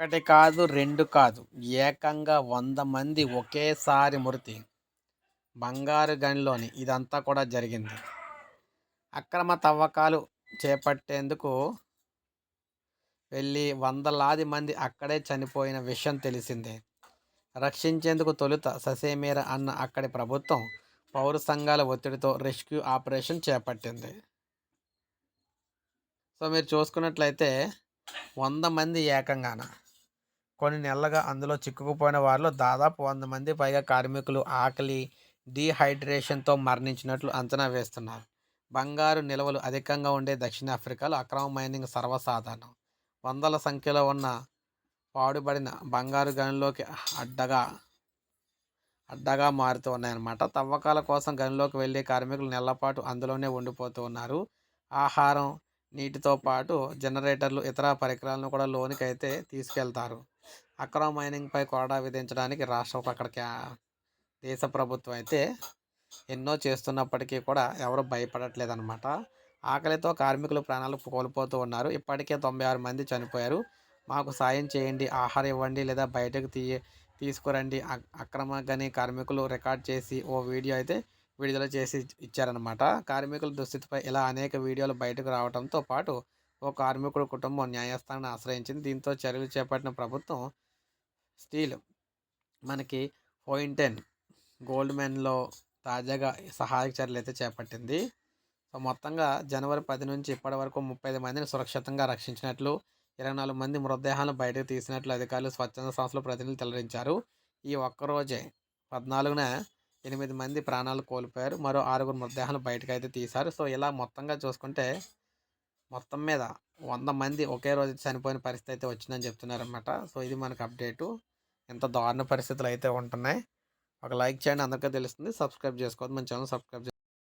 ఒకటి కాదు రెండు కాదు. ఏకంగా వంద మంది ఒకేసారి మృతి బంగారు గనిలోని ఇదంతా కూడా జరిగింది. అక్రమ తవ్వకాలు చేపట్టేందుకు వెళ్ళి వందలాది మంది అక్కడే చనిపోయిన విషయం తెలిసిందే. రక్షించేందుకు తొలుత ససేమేర అన్న అక్కడి ప్రభుత్వం పౌర సంఘాల ఒత్తిడితో రెస్క్యూ ఆపరేషన్ చేపట్టింది. సో మీరు చూసుకున్నట్లయితే వంద మంది ఏకంగాన? కొన్ని నెలలుగా అందులో చిక్కుకుపోయిన వారిలో దాదాపు వంద మంది పైగా కార్మికులు ఆకలి డీహైడ్రేషన్తో మరణించినట్లు అంచనా వేస్తున్నారు. బంగారు నిల్వలు అధికంగా ఉండే దక్షిణాఫ్రికాలో అక్రమ మైనింగ్ సర్వసాధారణం. వందల సంఖ్యలో ఉన్న పాడుబడిన బంగారు గనిలోకి అడ్డగా అడ్డగా మారుతూ ఉన్నాయన్నమాట. తవ్వకాల కోసం గనిలోకి వెళ్ళే కార్మికులు నెలపాటు అందులోనే ఉండిపోతూ ఉన్నారు. ఆహారం నీటితో పాటు జనరేటర్లు ఇతర పరికరాలను కూడా లోనికి అయితే తీసుకెళ్తారు. అక్రమ మైనింగ్పై కోడా విధించడానికి రాష్ట్ర అక్కడికి దేశ ప్రభుత్వం అయితే ఎన్నో చేస్తున్నప్పటికీ కూడా ఎవరు భయపడట్లేదు అనమాట ఆకలితో కార్మికులు ప్రాణాలు కోల్పోతూ ఉన్నారు. ఇప్పటికే తొంభై ఆరు మంది చనిపోయారు. మాకు సాయం చేయండి ఆహారం ఇవ్వండి లేదా బయటకు తీయ తీసుకురండి. అక్రమ గని కార్మికులు రికార్డ్ చేసి ఓ వీడియో అయితే విడుదల చేసి ఇచ్చారనమాట కార్మికుల దుస్థితిపై ఇలా అనేక వీడియోలు బయటకు రావడంతో పాటు ఓ కార్మికుడు కుటుంబం న్యాయస్థానాన్ని ఆశ్రయించింది. దీంతో చర్యలు చేపట్టిన ప్రభుత్వం స్టీల్ మనకి పోయింటెన్ గోల్డ్మెన్లో తాజాగా సహాయక చర్యలు అయితే చేపట్టింది. సో మొత్తంగా జనవరి పది నుంచి ఇప్పటి వరకు ముప్పై ఐదు మందిని సురక్షితంగా రక్షించినట్లు ఇరవై నాలుగు మంది మృతదేహాలను బయటకు తీసినట్లు అధికారులు స్వచ్ఛంద సంస్థల ప్రతినిధులు వెల్లడించారు. ఈ ఒక్కరోజే పద్నాలుగున ఎనిమిది మంది ప్రాణాలు కోల్పోయారు. మరో ఆరుగురు మృతదేహాలు బయటకు అయితే తీశారు. సో ఇలా మొత్తంగా చూసుకుంటే మొత్తం మీద వంద మంది ఒకే రోజు చనిపోయిన పరిస్థితి అయితే వచ్చిందని చెప్తున్నారనమాట సో ఇది మనకు అప్డేటు. ఎంత దారుణ పరిస్థితులు అయితే ఉంటున్నాయి. ఒక లైక్ చేయండి. అందరికీ తెలుస్తుంది. సబ్స్క్రైబ్ చేసుకోవద్దు. మన ఛానల్ సబ్స్క్రైబ్